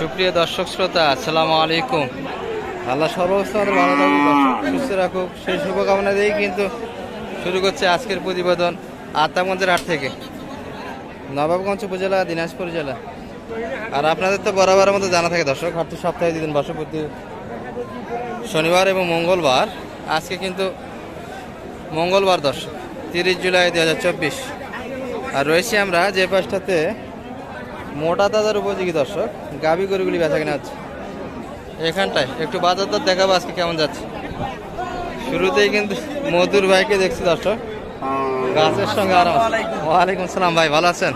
সুপ্রিয় দর্শক শ্রোতা, আসসালামু আলাইকুম। আল্লাহ সর্বস্থ আমাদের ভালো থাকুক সুস্থ রাখুক। সেই শুভকামনা দিয়েই কিন্তু শুরু করছে আজকের প্রতিবেদন আত্মাগঞ্জের হাট থেকে। নবাবগঞ্জ উপজেলা, দিনাজপুর জেলা। আর আপনাদের তো বরাবরের মতো জানা থাকে, দর্শক, হাটটি সপ্তাহে দুদিন বসে প্রতি শনিবার এবং মঙ্গলবার। আজকে কিন্তু মঙ্গলবার, দর্শক, তিরিশ জুলাই দু হাজার চব্বিশ। আর রয়েছি আমরা যে পাশটাতে মোটা দাদার উপযোগী দর্শক। গাবি গরুগুলি বেচা কেনা হচ্ছে। এখানটায় একটু বাজার দর দেখাবো আজকে কেমন যাচ্ছে। শুরুতেই কিন্তু মধুর ভাইকে দেখছি দর্শক। গাছের সঙ্গে আরাম। ওয়ালাইকুম সালাম ভাই ভালো আছেন?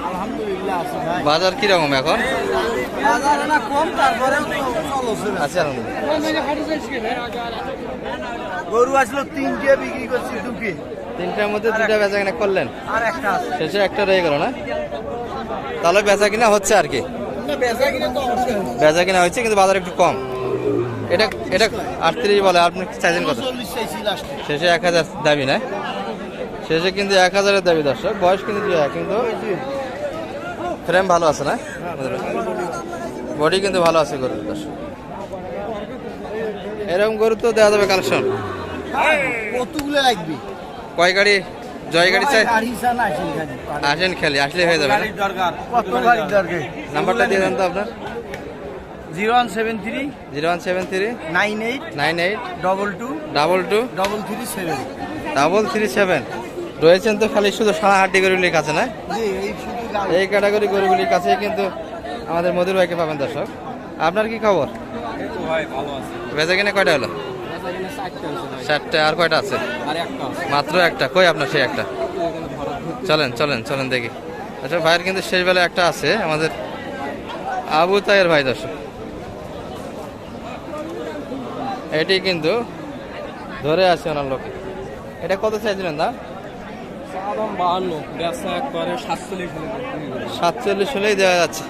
বাজার কীরকম এখন? আলহামদুলিল্লাহ। গরু আসলো তিনটে বিক্রি করছি দুটি। তিনটার মধ্যে দুটা বেচা কেনা করলেন? শেষে একটা রয়ে গেল না? তাহলে বেচা কিনা হচ্ছে আর কি। বেচা কিনে হচ্ছে। কিন্তু বাজার একটু কম। এটা এটা আটত্রিশ বলে আপনি চাইছেন কত? শেষে এক হাজার দাবি না? শেষে কিন্তু এক হাজারের দাবি দর্শক। বয়স কিন্তু কিন্তু ফ্রেম ভালো আছে না? বডি কিন্তু ভালো আছে গরুর দর্শক। এরকম গরু তো দেওয়া যাবে কালেকশন কতগুলো লাগবে? কয় গাড়ি? জয় গাড়ি চাই। আসেন খেলি আসলে হয়ে যাবে কত গাড়ির দরকার নাম্বারটা দিয়ে দেন তো আপনার। Zero one seven three zero one seven three nine eight nine eight double two double two double three seven. Double three seven. রয়েছেন তো খালি শুধু সারা হাড্ডি গরুগুলির কাছে না? এই শুধু এই ক্যাটাগরি গরুগুলির কাছে কিন্তু আমাদের মধুর ভাইকে পাবেন দর্শক। আপনার কি খবর? বেচা কিনে কয়টা হলো? চারটে আর কয়টা আছে? মাত্র একটা? কই আপনার সেই একটা? চলেন চলেন চলেন দেখি। আচ্ছা ভাইয়ের কিন্তু শেষ বেলায় একটা আছে আমাদের আবু তাইয়ের ভাই দর্শক। এটি কিন্তু ধরে আছে ওনার লোকে। এটা কত চাইছিলেন বাহান্ন সাতচল্লিশ হলেই দেওয়া যাচ্ছে।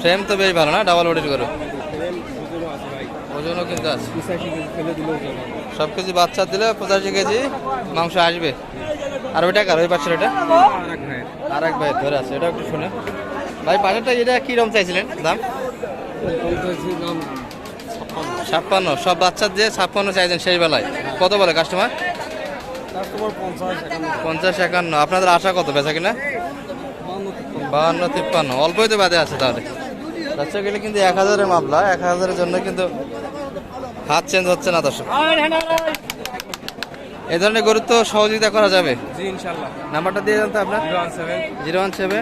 ফ্রেম তো বেশ ভালো না? ডাবল বডির করে ওজনও কিন্তু আছে। কেজি সব কিছু বাচ্চা দিলে পঁচাশি কেজি মাংস আসবে। আর ওইটা কার? ওই পাশের ওটা আর এক ভাই ধরে আছে। এটা একটু শুনে। ভাই পাশেরটা এটা কিরম চাইছিলেন? দাম? ছাপ্পান্ন। সব বাচ্চা দিয়ে ছাপ্পান্ন চাইছেন সেই বেলায়। কত বলে কাস্টমার পঞ্চাশ একান্ন। আপনাদের আশা কত? বেচা কিনা? বাহান্ন তিপ্পান্ন। বাহান্ন তিপ্পান্ন অল্পই তো বাদে আছে তাহলে। বাচ্চা গেলে কিন্তু এক হাজারের মামলা। এক হাজারের জন্য কিন্তু হাত চেঞ্জ হচ্ছে না দর্শক। এই ধরনের গরু তো সহযোগিতা করা যাবে। নাম্বারটা দিয়ে দেন তো আপনার। Zero one seven.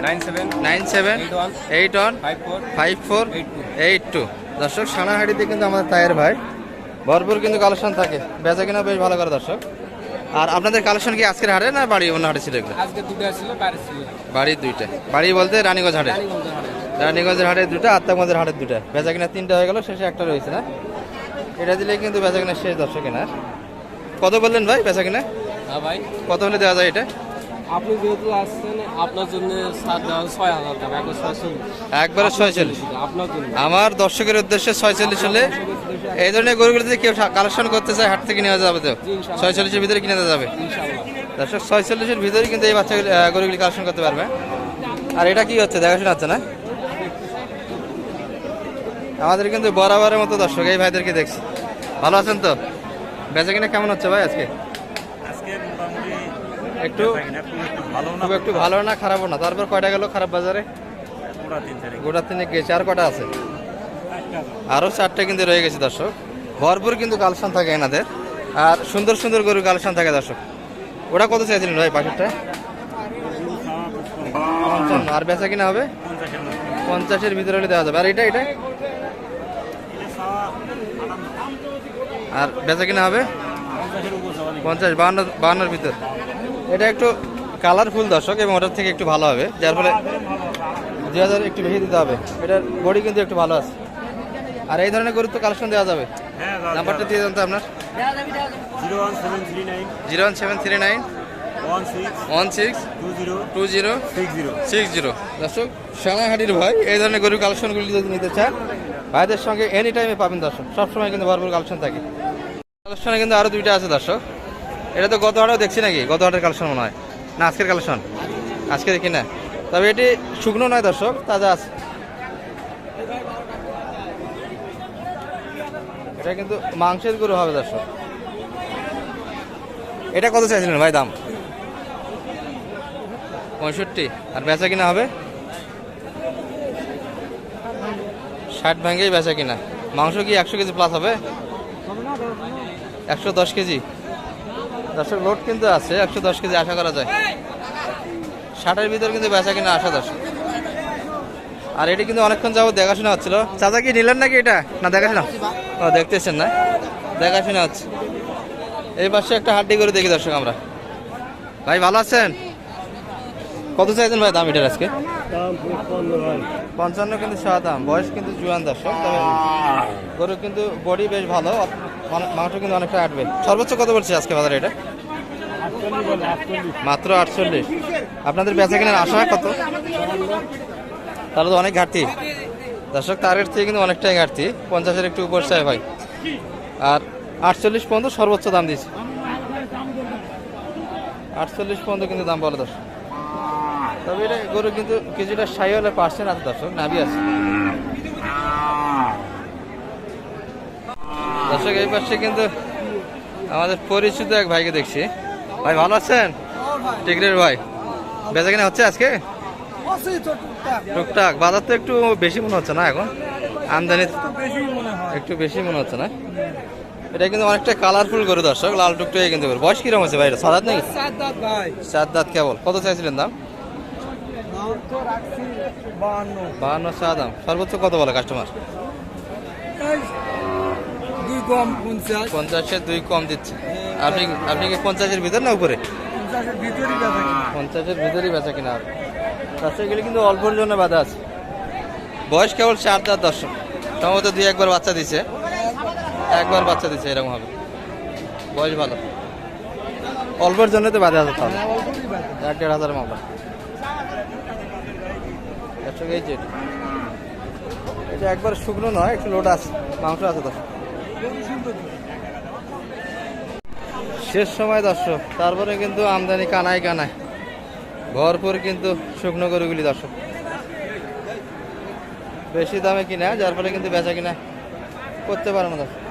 Nine seven. Eight one. Five four. Eight two. দর্শক সানাহাটিতে কিন্তু আমাদের তায়ের ভাই। ভরপুর কিন্তু কালেকশন থাকে। বেচা কিনা বেশ ভালো করে দর্শক। আর আপনাদের কালেকশন কি আজকের হাটে না বাড়ি অন্য হাটে ছিল বাড়ির দুইটা। বাড়ি বলতে রানীগঞ্জ হাটে। রানীগঞ্জের হাটে হাটের দুটা আত্মাগঞ্জের হাটের দুটা। বেচা কিনা তিনটা হয়ে গেল শেষে একটা রয়েছে না? এটা দিলে কিন্তু বেচা কিনা শেষ দর্শক কিনা। কত বললেন ভাই বেচা কিনা? হ্যাঁ ভাই। কত হলে দেওয়া যায় এটা? আপনি যেহেতু আসছেন আপনার জন্য ছয় হাজার টাকা একবারে ছয়চল্লিশ। আপনার জন্য আমার দর্শকের উদ্দেশ্যে ছয়চল্লিশ হলে এই ধরনের গরুগুলো যদি কেউ কালেকশন করতে চায় হাট থেকে নেওয়া যাবে তো। ছয়চল্লিশের ভিতরে কিনে দেওয়া যাবে। দর্শক ছয়চল্লিশের ভিতরে কিন্তু এই বাচ্চা গরুগুলি কালেকশন করতে পারবে। আর এটা কি হচ্ছে? দেখাশোনা হচ্ছে না? আমাদের কিন্তু বরাবরের মতো দর্শক এই ভাইদেরকে দেখছি। ভালো আছেন তো? বেচা কিনা কেমন হচ্ছে ভাই আজকে? আজকে একটু ভালো না। একটু ভালো না খারাপও না। তারপর কয়টা গেল খারাপ বাজারে? গোটা তিনে গেছে। আর কটা আছে? আরও চারটে কিন্তু রয়ে গেছে দর্শক। ভরপুর কিন্তু কালেকশন থাকে এনাদের। আর সুন্দর সুন্দর গরু কালেকশন থাকে দর্শক। ওটা কত চাইছিলেন ভাই পঞ্চান্ন। আর বেচা কিনা হবে? পঞ্চাশের পঞ্চাশের ভিতরে হলে দেওয়া যাবে। আর এটা এটা? আর বেচা কিনা হবে? পঞ্চাশ বাহান্ন বাহান্নর ভিতর। এটা একটু কালারফুল দর্শক এবং ওটার থেকে একটু ভালো হবে। যার ফলে দুই হাজার একটু বেশি দিতে হবে। এটার বডি কিন্তু একটু ভালো আছে। আর এই ধরনের গরু তো কালেকশন দেওয়া যাবে? হ্যাঁ নাম্বারটা দিয়ে দেন তো আপনার। Zero one seven three nine. One six two zero two zero six zero. দর্শক সোনাহাটির ভাই এই ধরনের গরুর কালেকশনগুলি যদি নিতে চান ভাইদের সঙ্গে এনি টাইমে পাবেন দর্শক। সবসময় কিন্তু ভরপুর কালেকশন থাকে। কালেকশনে কিন্তু আরও দুইটা আছে দর্শক। এটা তো গত হাটেও দেখছি নাকি? গত হাটের কালেকশন মনে হয়। না, আজকের কালেকশন? আজকে দেখি না। তবে এটি শুকনো নয় দর্শক, তাজা আছে। এটা কিন্তু মাংসের গরু হবে দর্শক। এটা কত চাইছিলেন ভাই দাম? পঁয়ষট্টি। আর বেচা কিনা হবে? ষাট ভাঙ্গেই বেচা কিনা। মাংস কি একশো কেজি প্লাস হবে? একশো দশ কেজি। দর্শক, লোড কিন্তু আছে, একশো দশ কেজি আশা করা যায়। ষাটের ভিতর কিন্তু বেচা কিনা আশা দশ আর এটা কিন্তু অনেকক্ষণ যাব দেখাশোনা হচ্ছিল। চাচা কি নিলেন নাকি এটা? না, দেখাশোনা? ও, দেখতেছেন না? দেখাশোনা হচ্ছে। এই পাশে একটা হাড্ডি করে দেখি দর্শক আমরা। ভাই, ভালো আছেন? কত চাইছেন ভাই দাম এটার আজকে? পঞ্চান্ন কিন্তু সাদা দাম, বয়স কিন্তু জুয়ান দর্শক। তবে গরু কিন্তু বডি বেশ ভালো মাংস কিন্তু অনেকটা আটবে। সর্বোচ্চ কত বলছে আজকে বাজারে এটা? মাত্র আটচল্লিশ। আপনাদের বেচা কেনার আশা কত? তাহলে তো অনেক ঘাটতি। দর্শক টার্গেট থেকে কিন্তু অনেকটাই ঘাটতি। পঞ্চাশের একটু উপর চাই ভাই আর আটচল্লিশ পর্যন্ত সর্বোচ্চ দাম দিয়েছে। আটচল্লিশ পর্যন্ত কিন্তু দাম বলে দর্শক। তবে এটা গরু কিন্তু কিছুটা সাই হলে পার্সেন্ট আছে দর্শক নাবি আছে। দর্শক এই পাশে কিন্তু আমাদের পরিচিত এক ভাইকে দেখছি। ভাই, ভালো আছেন? টিকরের ভাই, বেচা কিনা হচ্ছে আজকে? টুকটাক, বাজার তো একটু বেশি মনে হচ্ছে না এখন? আমদানি একটু বেশি মনে হচ্ছে না? এটা কিন্তু অনেকটা কালারফুল করে দর্শক, লাল টুকটাই কিন্তু বয়স কীরকম হচ্ছে ভাই সাদাত নাকি? চার দাঁত কেবল। কত চাইছিলেন দাম? বাহান্ন। চা দাম সর্বোচ্চ কত বলে কাস্টমার দুই কম পঞ্চাশ। পঞ্চাশের দুই কম দিচ্ছে। আপনি আপনি কি পঞ্চাশের ভিতর না উপরে? পঞ্চাশের ভিতরই বেচা পঞ্চাশের ভিতরেই বেচা কিনা তাছাড়া গেলে কিন্তু অল্পর জন্য বাধা আছে। বয়স কেবল চার দাঁত দর্শক সম্ভবত দুই একবার বাচ্চা দিছে। একবার বাচ্চা দিছে এরকম হবে। বয়স ভালো। অল্পর জন্য তো বাধা আছে তাহলে। এক দেড় হাজার মামলা একশো এটা। এটা একবার শুকনো নয় একটু লোড আছে। মাংস আছে দর্শক শেষ সময় দর্শক, তারপরে কিন্তু আমদানি কানায় কানায়। ভরপুর কিন্তু শুকনো গরুগুলি দর্শক। বেশি দামে কিনা, যার ফলে কিন্তু বেচা কিনা করতে পারে না দর্শক।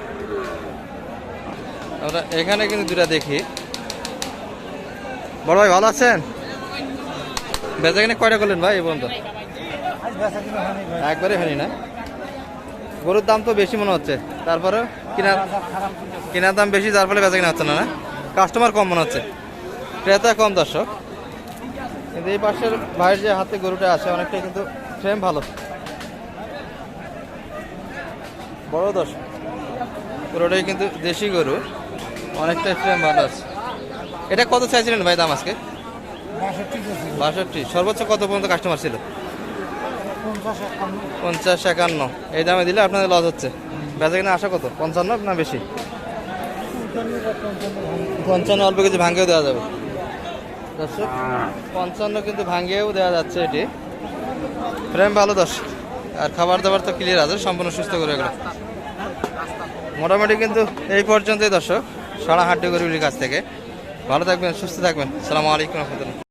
আমরা এখানে কিন্তু দুটা দেখি। বড় ভাই, ভালো আছেন? বেচা কিনা কয়টা করলেন ভাই, এই পর্যন্ত? একবারে হয়নি না? গরুর দাম তো বেশি মনে হচ্ছে। তারপরে কিনা কেনার দাম বেশি যার ফলে বেচা কিনা হচ্ছে না না? কাস্টমার কম মনে হচ্ছে। ক্রেতা কম দর্শক। কিন্তু এই পাশের ভাইয়ের যে হাতে গরুটা আছে অনেকটাই কিন্তু ফ্রেম ভালো। বড় দর্শক। গরুটাই কিন্তু দেশি গরু। অনেকটাই ফ্রেম ভালো আছে। এটা কত চাইছিলেন ভাই দাম আজকে? বাষট্টি সর্বোচ্চ কত পর্যন্ত কাস্টমার ছিল? পঞ্চাশ একান্ন। এই দামে দিলে আপনাদের লস হচ্ছে। বেচা কিনা আশা কত? পঞ্চান্ন না বেশি? পঞ্চান্ন অল্প কিছু ভাঙ্গেও দেওয়া যাবে। দর্শক, পঞ্চান্ন কিন্তু ভাঙ্গেও দেওয়া যাচ্ছে এটি। প্রেম ভালো দর্শক। আর খাবার দাবার তো ক্লিয়ার আছে, সম্পূর্ণ সুস্থ করে এগুলো মোটামুটি কিন্তু এই পর্যন্তই দর্শক। সারা হাড্ডি গরিবের কাছ থেকে। ভালো থাকবেন, সুস্থ থাকবেন। সালামু আলাইকুম রহমতুল্লাহ।